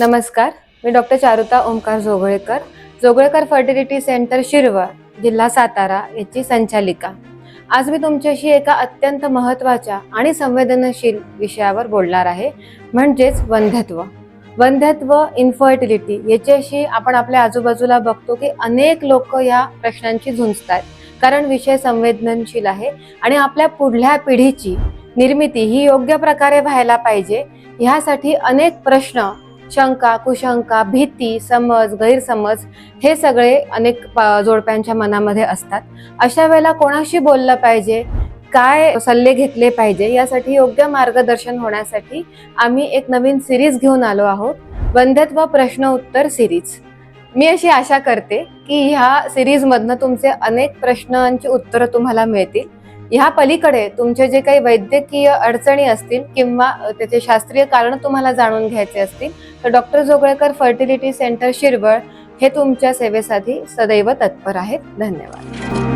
नमस्कार मी doctor Charuta Omkar Joglekar. Joglekar fertility centre Shirwal जिल्हा सातारा याची संचालिका. आज मी तुमच्याशी एका अत्यंत महत्त्वाच्या आणि संवेदनशील विषयावर बोलणार आहे म्हणजेच वंध्यत्व. वंध्यत्व इन्फर्टिलिटी याच्याशी आपण आपल्या आजूबाजूला बघतो की अनेक लोक या प्रश्नांशी झुंजतात कारण विषय संवेदनशील आहे आणि आपल्या पुढल्या पिढीची निर्मिती ही योग्य प्रकारे व्हायला पाहिजे. ह्यासाठी अनेक प्रश्न शंका कुशंका भीती समज गैरसमज हे सगळे अनेक प- जोडप्यांच्या मनामध्ये असतात. अशा वेळेला कोणाशी बोललं पाहिजे? काय सल्ले घेतले पाहिजे? यासाठी योग्य मार्गदर्शन होण्यासाठी आम्ही एक नवीन सिरीज घेऊन आलो आहोत. बंधत्व प्रश्न उत्तर सिरीज मी अशी आशा करते की ह्या सिरीजमधनं तुमचे अनेक प्रश्नांची उत्तरं तुम्हाला मिळतील. ह्या पलीकडे तुमचे जे काही वैद्यकीय अडचणी असतील किंवा त्याचे शास्त्रीय कारण तुम्हाला जाणून घ्यायचे असतील तर doctor Joglekar fertility centre Shirwal हे तुमच्या सेवेसाठी सदैव तत्पर आहेत. धन्यवाद.